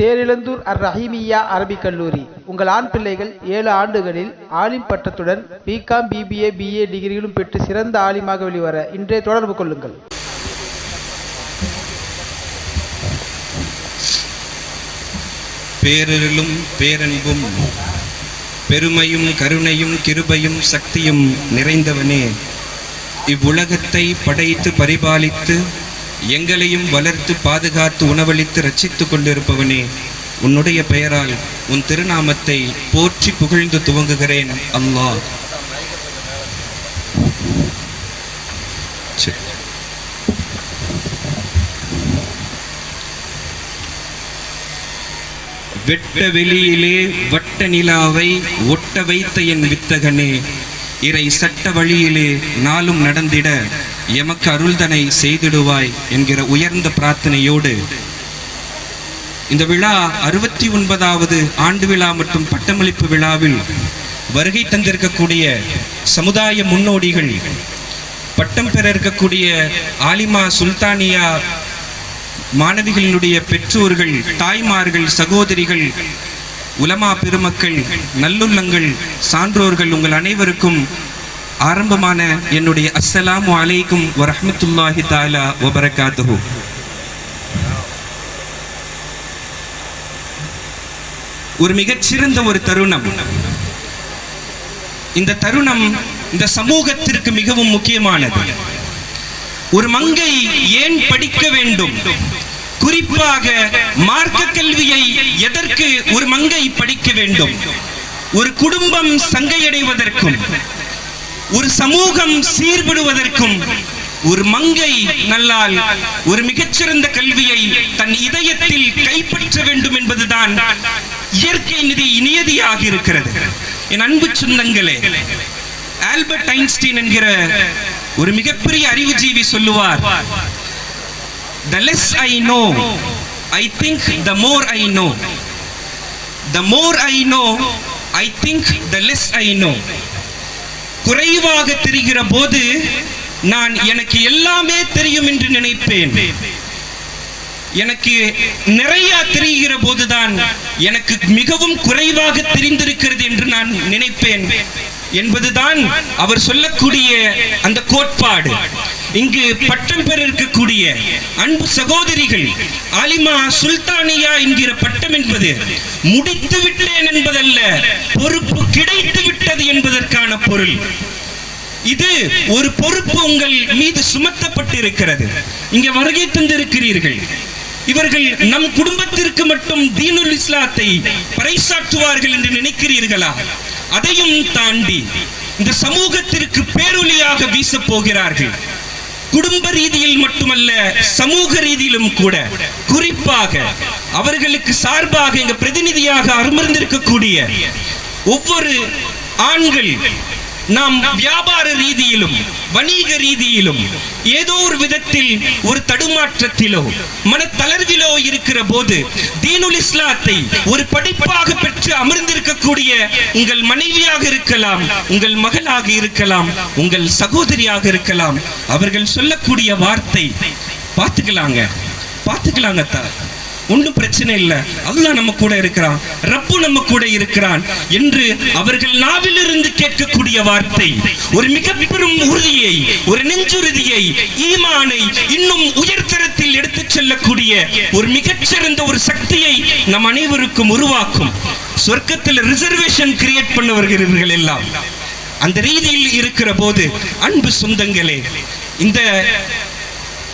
தேரிழந்தூர் அர் ரஹீமியா அரபிக் கல்லூரி. உங்கள் ஆண் பிள்ளைகள் ஏழு ஆண்டுகளில் ஆலிம் பட்டத்துடன் பிகாம் பிபிஏ பிஏ டிகிரிகளும் பெற்று சிறந்த ஆலிமாக வெளிவர இன்றே தொடர்பு கொள்ளுங்கள். பேரருளும் பேரன்பும் பெருமையும் கருணையும் கிருபையும் சக்தியும் நிறைந்தவனே. இவ்வுலகத்தை படைத்து பரிபாலித்து எங்களையும் வளர்த்து பாதுகாத்து உணவளித்து ரட்சித்துக் கொண்டிருப்பவனே உன்னுடைய பெயரால் உன் திருநாமத்தை போற்றி புகழ்ந்து துவங்குகிறேன் அல்லாஹ் வெட்ட வெளியிலே வட்ட நிலாவை ஒட்ட வைத்த என் வித்தகனே இறை சட்ட வழியிலே நாளும் நடந்திட எமக்கு அருள்தனை செய்திடுவாய் என்கிற உயர்ந்த பிரார்த்தனையோடு இந்த விழா அறுபத்தி ஒன்பதாவது ஆண்டு விழா மற்றும் பட்டமளிப்பு விழாவில் வருகை தந்திருக்கக்கூடிய சமுதாய முன்னோடிகள் பட்டம் பெற இருக்கக்கூடிய ஆலிமா சுல்தானியா மாணவிகளினுடைய பெற்றோர்கள் தாய்மார்கள் சகோதரிகள் உலமா பெருமக்கள் நல்லுள்ளங்கள் சான்றோர்கள் உங்கள் அனைவருக்கும் ஆரம்பமான என்னுடைய அஸ்ஸலாமு அலைக்கும் வரஹ்மத்துல்லாஹி தாலா வபரகாத்துஹு. ஒரு மிகச்சிறந்த ஒரு தருணம். இந்த தருணம் இந்த சமூகத்திற்கு மிகவும் முக்கியமானது. ஒரு மங்கை ஏன் படிக்க வேண்டும்? குறிப்பாக மார்க்க கல்வியை எதற்கு ஒரு மங்கை படிக்க வேண்டும்? ஒரு குடும்பம் சங்கையடைவதற்கும் ஒரு சமூகம் சீர்படுவதற்கும் ஒரு மங்கை நல்லால் ஒரு மிகச்சிறந்த கல்வியை தன் இதயத்தில் கைப்பற்ற வேண்டும் என்பதுதான் இயற்கை நிதி நியதியாக இருக்கிறது. என் அன்பு சொந்தங்களே ஆல்பர்ட் ஐன்ஸ்டீன் என்கிற ஒரு மிகப்பெரிய அறிவுஜீவி சொல்லுவார் the less i know i think the more i know. The more i know i think the less i know. குறைவாக தெரிகிற போது நான் எனக்கு எல்லாமே தெரியும் என்று நினைப்பேன். எனக்கு நிறைய தெரிகிற போதுதான் எனக்கு மிகவும் குறைவாக தெரிந்திருக்கிறது என்று நான் நினைப்பேன். என்பதுதான் அவர் சொல்லக்கூடிய அந்த கோட்பாடு. இங்கு பட்டம் பெற இருக்கக்கூடிய அன்பு சகோதரிகள் அலிமா சுல்தானியா என்கிற பட்டம் என்பது முடித்து விட்டேன் என்பதல்ல பொறுப்பு கிடைத்து விட்டது என்பதற்கான பொருள். இது ஒரு பொறுப்பு உங்கள் மீது சுமத்தப்பட்டிருக்கிறது. இங்க வருகை தந்திருக்கிறீர்கள். இவர்கள் நம் குடும்பத்திற்கு மட்டும் தீனுல் இஸ்லாத்தை பறைசாற்றுவார்கள் என்று நினைக்கிறீர்களா? அதையும் தாண்டி இந்த சமூகத்திற்கு பேரொலியாக வீசப் போகிறார்கள். குடும்ப ரீதியில் மட்டுமல்ல சமூக ரீதியிலும் கூட குறிப்பாக அவர்களுக்கு சார்பாக எங்க பிரதிநிதியாக அமர்ந்திருக்கக்கூடிய ஒவ்வொரு ஆண்கள் நாம் வியாபார ரீதியிலும் வணிக ரீதியிலும் ஏதோ ஒரு விதத்தில் ஒரு தடுமாற்றத்திலோ மனத்தளர்விலோ இருக்கிற போது தீனுல் இஸ்லாத்தை ஒரு படிப்பாக பெற்று அமர்ந்திருக்கக்கூடிய உங்கள் மனைவியாக இருக்கலாம் உங்கள் மகளாக இருக்கலாம் உங்கள் சகோதரியாக இருக்கலாம் அவர்கள் சொல்லக்கூடிய வார்த்தை பார்த்துக்கலாங்க பார்த்துக்கலாங்க தான் ஒன்றும் பிரச்சனை இல்லை. அல்லாஹ் நம்ம கூட இருக்கிறான். ரப்பு நம்ம கூட இருக்கிறான் என்று அவர்கள் நாவிலிருந்து கேட்கக்கூடிய வார்த்தை ஒரு மிக பெரும் உறுதியை ஒரு நெஞ்சுறுதியை ஈமானை இன்னும் உயர்தரத்தில் எடுத்துச் செல்லக்கூடிய ஒரு மிகச்சிறந்த ஒரு சக்தியை நம் அனைவருக்கும் உருவாக்கும். சொர்க்கத்தில் ரிசர்வேஷன் கிரியேட் பண்ணவர்கள் இவர்கள் எல்லாம். அந்த ரீதியில் இருக்கிற போது அன்பு சொந்தங்களே இந்த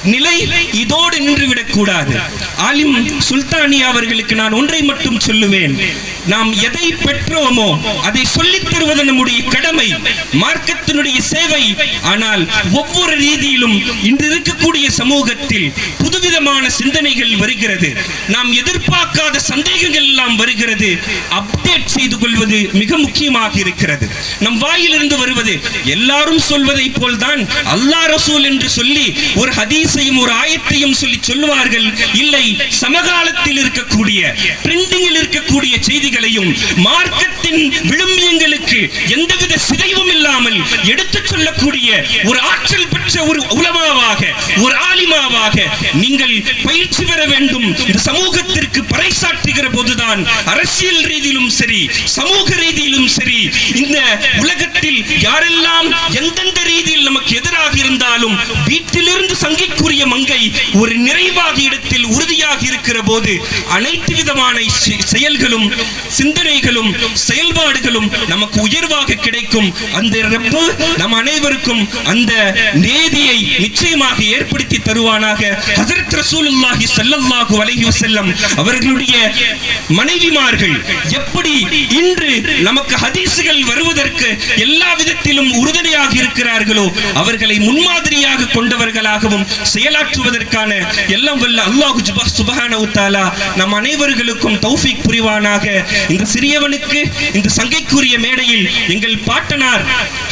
நிலை இதோடு நின்றுவிடக் கூடாது. ஆலிம் சுல்தானி அவர்களுக்கு நான் ஒன்றை மட்டும் சொல்லுவேன். நாம் எதை பெற்றோமோ அதை சொல்லித் தருவது நம்முடைய கடமை மார்க்கத்தினுடைய சேவை. ஆனால் ஒவ்வொரு ரீதியிலும் இன்று இருக்கக்கூடிய சமூகத்தில் புதுவிதமான சிந்தனைகள் வருகிறது. நாம் எதிர்பார்க்காத சந்தேகங்கள் எல்லாம் வருகிறது. அப்டேட் செய்து கொள்வது மிக முக்கியமாக இருக்கிறது. நம் வாயிலிருந்து வருவது எல்லாரும் சொல்வதை போல்தான் அல்லா ரசூல் என்று சொல்லி ஒரு ஹதீஸ் ஹதீஸையும் ஒரு ஆயத்தையும் சொல்லி சொல்லுவார்கள். இல்லை சமகாலத்தில் இருக்கக்கூடிய பிரிண்டிங்கில் இருக்கக்கூடிய செய்திகளையும் மார்க்கத்தின் விழுமியங்களுக்கு எந்தவித சிதைவும் இல்லாமல் எடுத்துச் சொல்லக்கூடிய ஒரு ஆற்றல் பெற்ற ஒரு உலமாவாக ஒரு ஆலிமாவாக நீங்கள் பயிற்சி பெற வேண்டும். இந்த சமூகத்திற்கு பறைசாற்றுகிற போதுதான் அரசியல் ரீதியிலும் சரி சமூக ரீதியிலும் சரி இந்த உலகத்தில் யாரெல்லாம் எந்தெந்த ரீதியில் நமக்கு எதிராக இருந்தாலும் வீட்டிலிருந்து சங்கிக்கும் அன்புக்குரிய மங்கை ஒரு நிறைவாக இடத்தில் உறுதியாக இருக்கிற போது அனைத்து விதமான செயல்களும் சிந்தனைகளும் செயல்பாடுகளும் நமக்கு உயர்வாக கிடைக்கும். அந்த ரப்பு நம் அனைவருக்கும் அந்த நேதியை நிச்சயமாக ஏற்படுத்தி தருவானாக. ஹசரத் ரசூலுல்லாஹி சல்லல்லாஹு அலைஹி வஸல்லம் அவர்களுடைய மனைவிமார்கள் எப்படி இன்று நமக்கு ஹதீஸுகள் வருவதற்கு எல்லா விதத்திலும் இருக்கிறார்களோ அவர்களை முன்மாதிரியாக கொண்டவர்களாகவும் செயலாற்றுவதற்கான எல்லாம் வல்ல அல்லாஹு ஜுபா- சுப்ஹானஹு நம் அனைவர்களுக்கும் தௌஃபிக் புரிவானாக. இந்த சிறியவனுக்கு இந்த சங்கைக்குரிய மேடையில் எங்கள் பாட்டனார்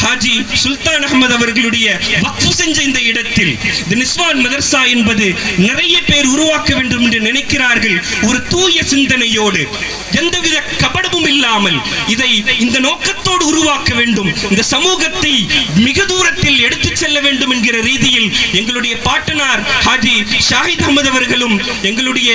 ஹாஜி சுல்தான் அகமது அவர்களுடைய வக்ஃபு செஞ்ச இந்த இடத்தில் இந்த நிஸ்வான் மதர்சா என்பது நிறைய பேர் உருவாக்க வேண்டும் என்று நினைக்கிறார்கள். ஒரு தூய சிந்தனையோடு எந்தவித கபடமும் இல்லாமல் இதை இந்த நோக்கத்தோடு உருவாக்க வேண்டும். இந்த சமூகத்தை மிக தூரத்தில் எடுத்துச் செல்ல வேண்டும் என்கிற ரீதியில் எங்களுடைய பாட்டனார் ஹாஜி ஷாஹித் அகமது அவர்களும் எங்களுடைய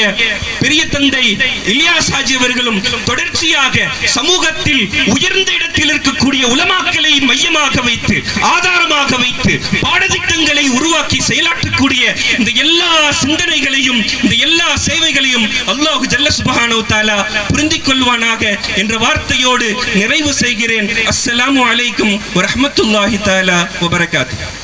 பெரிய தந்தை இலியாஸ் ஹாஜி அவர்களும் தொடர்ச்சியாக சமூகத்தில் உயர்ந்த இடத்தில் இருக்கக்கூடிய உலமாக்களை மையமாக வைத்து ஆதாரமாக வைத்து பாடத்திட்டங்களை உருவாக்கி செயலாற்றக்கூடிய இந்த எல்லா சிந்தனைகளையும் இந்த எல்லா சேவைகளையும் அல்லாஹு ஜல்ல சுபஹானோ தாலா புரிந்து புரிந்திக் கொள்வானாக என்ற வார்த்தையோடு நிறைவு செய்கிறேன். அஸ்ஸலாமு அலைக்கும் வரஹ்மத்துல்லாஹி தாலா வபரகாத்துஹு